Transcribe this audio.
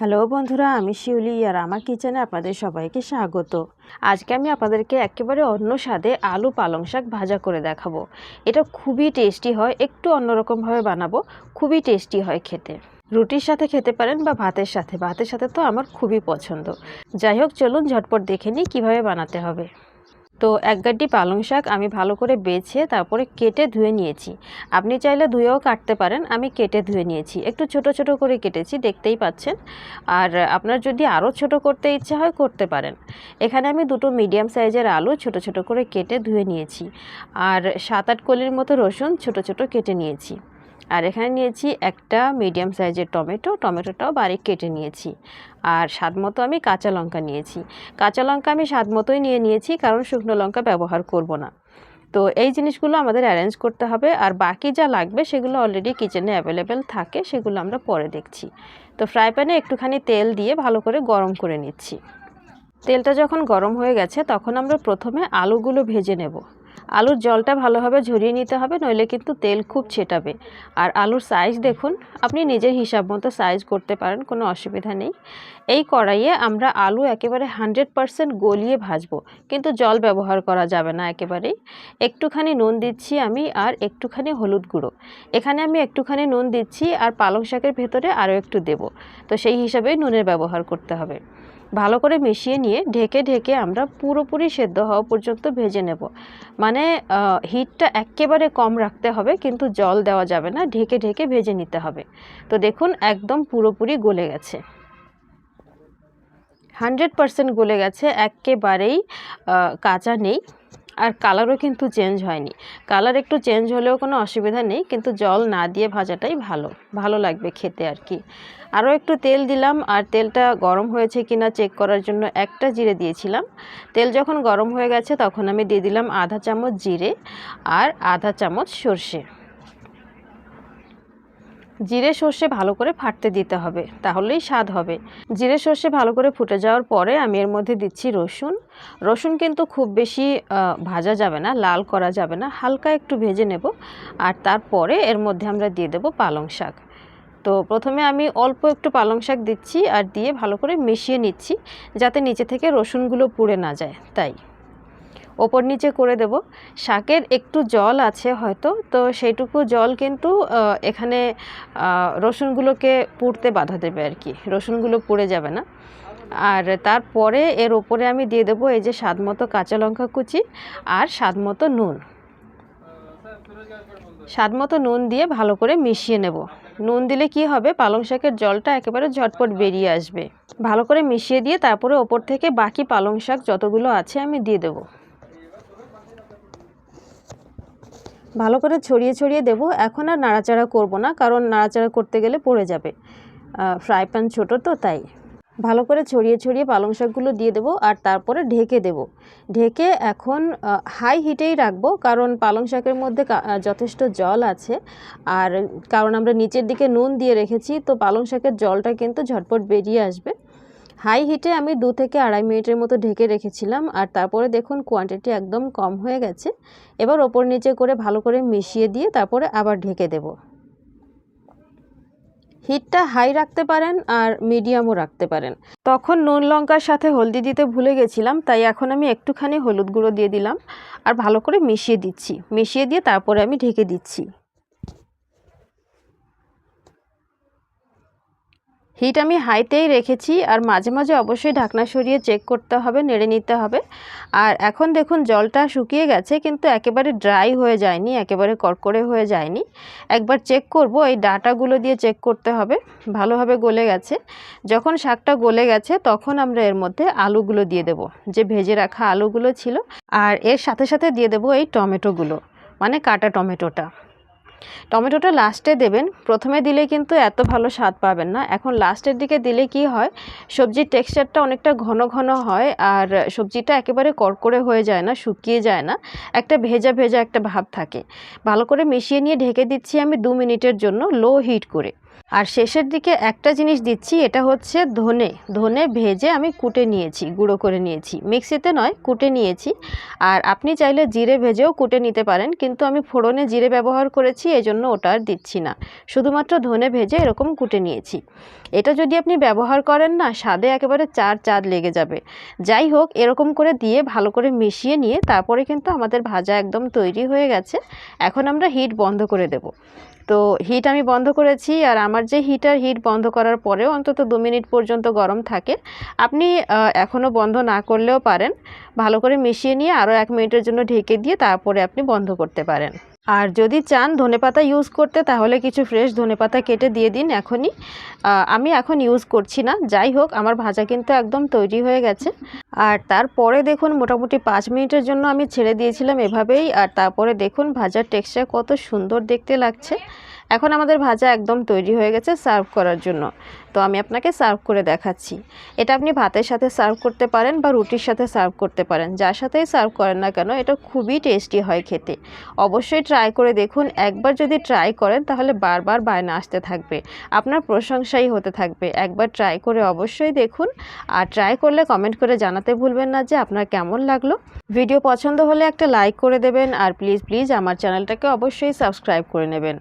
Hello বন্ধুরা, আমি শিউলি আর আমার কিচেনে আপনাদের সবাইকে স্বাগত। আজকে আমি আপনাদেরকে একেবারে অন্য স্বাদে আলু পালং শাক ভাজা করে দেখাবো। এটা খুবই টেস্টি হয়, একটু অন্যরকমভাবে বানাবো, খুবই টেস্টি হয় খেতে। রুটির সাথে খেতে পারেন বা ভাতের সাথে ভাতের সাথে তো আমার খুবই পছন্দ। যাই হোক, চলুন ঝটপট দেখে নিই কীভাবে বানাতে হবে। তো এক গাড্ডি পালং শাক আমি ভালো করে বেছে তারপরে কেটে ধুয়ে নিয়েছি। আপনি চাইলে ধুয়েও কাটতে পারেন, আমি কেটে ধুয়ে নিয়েছি। একটু ছোট ছোট করে কেটেছি, দেখতেই পাচ্ছেন। আর আপনার যদি আরও ছোট করতে ইচ্ছে হয়, করতে পারেন। এখানে আমি দুটো মিডিয়াম সাইজের আলু ছোট ছোট করে কেটে ধুয়ে নিয়েছি। আর সাত, আট কলির মতো রসুন ছোট ছোট কেটে নিয়েছি। আর এখানে নিয়েছি একটা মিডিয়াম সাইজের টমেটো, টমেটোটাও বারিক কেটে নিয়েছি। আর স্বাদ মতো আমি কাঁচা লঙ্কা নিয়েছি। কাঁচা লঙ্কা আমি স্বাদ মতোই নিয়ে নিয়েছি, কারণ শুকনো লঙ্কা ব্যবহার করব না। তো এই জিনিসগুলো আমাদের অ্যারেঞ্জ করতে হবে, আর বাকি যা লাগবে সেগুলো অলরেডি কিচেনে অ্যাভেলেবেল থাকে, সেগুলো আমরা পরে দেখছি। তো ফ্রাই প্যানে একটুখানি তেল দিয়ে ভালো করে গরম করে নিচ্ছি। তেলটা যখন গরম হয়ে গেছে, তখন আমরা প্রথমে আলুগুলো ভেজে নেব। আলুর জলটা ভালোভাবে ঝরিয়ে নিতে হবে, নইলে কিন্তু তেল খুব ছেটাবে। আর আলুর সাইজ দেখুন, আপনি নিজের হিসাব মতো সাইজ করতে পারেন, কোনো অসুবিধা নেই। এই কড়াইয়ে আমরা আলু একেবারে হানড্রেড পারসেন্ট গলিয়ে ভাজবো, কিন্তু জল ব্যবহার করা যাবে না একেবারেই। একটুখানি নুন দিচ্ছি আমি, আর একটুখানি হলুদ গুঁড়ো। এখানে আমি একটুখানি নুন দিচ্ছি, আর পালং শাকের ভেতরে আরও একটু দেব। তো সেই হিসাবেই নুনের ব্যবহার করতে হবে। ভালো করে মিশিয়ে নিয়ে ঢেকে ঢেকে আমরা পুরোপুরি সেদ্ধ হওয়া পর্যন্ত ভেজে নেব। মানে হিটটা একেবারে কম রাখতে হবে, কিন্তু জল দেওয়া যাবে না, ঢেকে ঢেকে ভেজে নিতে হবে। তো দেখুন, একদম পুরোপুরি গলে গেছে। হান্ড্রেড পারসেন্ট গলে গেছে, একেবারেই কাঁচা নেই। আর কালারও কিন্তু চেঞ্জ হয়নি। কালার একটু চেঞ্জ হলেও কোনো অসুবিধা নেই, কিন্তু জল না দিয়ে ভাজাটাই ভালো ভালো লাগবে খেতে আর কি। আরও একটু তেল দিলাম, আর তেলটা গরম হয়েছে কি না চেক করার জন্য একটা জিরে দিয়েছিলাম। তেল যখন গরম হয়ে গেছে তখন আমি দিয়ে দিলাম আধা চামচ জিরে আর আধা চামচ সর্ষে। জিরে সর্ষে ভালো করে ফাটতে দিতে হবে, তাহলেই স্বাদ হবে। জিরে সর্ষে ভালো করে ফুটে যাওয়ার পরে আমি এর মধ্যে দিচ্ছি রসুন। রসুন কিন্তু খুব বেশি ভাজা যাবে না, লাল করা যাবে না, হালকা একটু ভেজে নেব। আর তারপরে এর মধ্যে আমরা দিয়ে দেব পালং শাক। তো প্রথমে আমি অল্প একটু পালং শাক দিচ্ছি আর দিয়ে ভালো করে মিশিয়ে নিচ্ছি, যাতে নিচে থেকে রসুনগুলো পুড়ে না যায়, তাই। ওপর নিচে করে দেব। শাকের একটু জল আছে হয়তো, তো সেইটুকু জল কিন্তু এখানে রসুনগুলোকে পুড়তে বাধা দেবে আর কি, রসুনগুলো পুড়ে যাবে না। আর তারপরে এর ওপরে আমি দিয়ে দেবো এই যে স্বাদ মতো কাঁচা লঙ্কা কুচি আর স্বাদ মতো নুন। স্বাদ মতো নুন দিয়ে ভালো করে মিশিয়ে নেব। নুন দিলে কি হবে? পালং শাকের জলটা একেবারে ঝটপট বেরিয়ে আসবে। ভালো করে মিশিয়ে দিয়ে তারপরে ওপর থেকে বাকি পালং শাক যতগুলো আছে আমি দিয়ে দেবো। ভালো করে ছড়িয়ে ছড়িয়ে দেবো। এখন আর নাড়াচাড়া করব না, কারণ নাড়াচাড়া করতে গেলে পড়ে যাবে। ফ্রাই প্যান ছোটো তো, তাই। ভালো করে ছড়িয়ে ছড়িয়ে পালং শাকগুলো দিয়ে দেবো আর তারপরে ঢেকে দেব। ঢেকে এখন হাই হিটেই রাখব, কারণ পালং শাকের মধ্যে যথেষ্ট জল আছে। আর কারণ আমরা নিচের দিকে নুন দিয়ে রেখেছি, তো পালং শাকের জলটা কিন্তু ঝটপট বেরিয়ে আসবে। হাই হিটে আমি দু থেকে আড়াই মিনিটের মতো ঢেকে রেখেছিলাম, আর তারপরে দেখুন কোয়ান্টিটি একদম কম হয়ে গেছে। এবার ওপর নিচে করে ভালো করে মিশিয়ে দিয়ে তারপরে আবার ঢেকে দেব। হিটটা হাই রাখতে পারেন আর মিডিয়ামও রাখতে পারেন। তখন নুন, লঙ্কার সাথে হলদি দিতে ভুলে গেছিলাম, তাই এখন আমি একটুখানি হলুদ গুঁড়ো দিয়ে দিলাম, আর ভালো করে মিশিয়ে দিচ্ছি। মিশিয়ে দিয়ে তারপরে আমি ঢেকে দিচ্ছি। হিট আমি হাইতেই রেখেছি আর মাঝে মাঝে অবশ্যই ঢাকনা সরিয়ে চেক করতে হবে, নেড়ে নিতে হবে। আর এখন দেখুন জলটা শুকিয়ে গেছে কিন্তু একেবারে ড্রাই হয়ে যায়নি, একেবারে কড়কড়ে হয়ে যায়নি। একবার চেক করব, এই ডাটাগুলো দিয়ে চেক করতে হবে, ভালোভাবে গলে গেছে। যখন শাকটা গলে গেছে তখন আমরা এর মধ্যে আলুগুলো দিয়ে দেব, যে ভেজে রাখা আলুগুলো ছিল। আর এর সাথে সাথে দিয়ে দেব এই টমেটোগুলো মানে কাটা টমেটোটা। টমেটোটা লাস্টে দেবেন। প্রথমে দিলে কিন্তু এত ভালো স্বাদ পাবেন না। এখন লাস্টের দিকে দিলে কি হয়, সবজির টেক্সচারটা অনেকটা ঘন ঘন হয় আর সবজিটা একেবারে কড়কড়ে হয়ে যায় না, শুকিয়ে যায় না। একটা ভেজা ভেজা একটা ভাব থাকে। ভালো করে মিশিয়ে নিয়ে ঢেকে দিচ্ছি আমি দু মিনিটের জন্য, লো হিট করে। আর শেষের দিকে একটা জিনিস দিচ্ছি, এটা হচ্ছে ধনে। ধনে ভেজে আমি কুটে নিয়েছি, গুঁড়ো করে নিয়েছি। মিক্সিতে নয়, কুটে নিয়েছি। আর আপনি চাইলে জিরে ভেজেও কুটে নিতে পারেন, কিন্তু আমি ফোড়নে জিরে ব্যবহার করেছি এই জন্য ওটা আর দিচ্ছি না। শুধুমাত্র ধনে ভেজে এরকম কুটে নিয়েছি। এটা যদি আপনি ব্যবহার করেন না, স্বাদে একেবারে চার চাঁদ লেগে যাবে। যাই হোক, এরকম করে দিয়ে ভালো করে মিশিয়ে নিয়ে, তারপরে কিন্তু আমাদের ভাজা একদম তৈরি হয়ে গেছে। এখন আমরা হিট বন্ধ করে দেব। তো হিট আমি বন্ধ করেছি আর আমার যে হিটার হিট বন্ধ করার পরেও অন্তত দু মিনিট পর্যন্ত গরম থাকে। আপনি এখনও বন্ধ না করলেও পারেন। ভালো করে মিশিয়ে নিয়ে আরও এক মিনিটের জন্য ঢেকে দিয়ে তারপরে আপনি বন্ধ করতে পারেন। আর যদি চান ধনেপাতা ইউজ করতে, তাহলে কিছু ফ্রেশ ধনেপাতা কেটে দিয়ে দিন এখনই। আমি এখন ইউজ করছি না। যাই হোক, আমার ভাজা কিন্তু একদম তৈরি হয়ে গেছে। আর তারপরে দেখুন, মোটামুটি পাঁচ মিনিটের জন্য আমি ছেড়ে দিয়েছিলাম এভাবেই। আর তারপরে দেখুন, ভাজার টেক্সচার কত সুন্দর দেখতে লাগছে। এখন আমাদের ভাজা একদম তৈরি হয়ে গেছে সার্ভ করার জন্য। তো আমি আপনাকে সার্ভ করে দেখাচ্ছি। এটা আপনি ভাতের সাথে সার্ভ করতে পারেন বা রুটির সাথে সার্ভ করতে পারেন। যার সাথেই সার্ভ করেন না কেন, এটা খুবই টেস্টি হয় খেতে। অবশ্যই ট্রাই করে দেখুন। একবার যদি ট্রাই করেন, তাহলে বারবার বায়না আসতে থাকবে। আপনার প্রশংসাই হতে থাকবে। একবার ট্রাই করে অবশ্যই দেখুন। আর ট্রাই করলে কমেন্ট করে জানাতে ভুলবেন না যে আপনার কেমন লাগল। ভিডিও পছন্দ হলে একটা লাইক করে দেবেন। আর প্লিজ প্লিজ আমার চ্যানেলটাকে অবশ্যই সাবস্ক্রাইব করে নেবেন।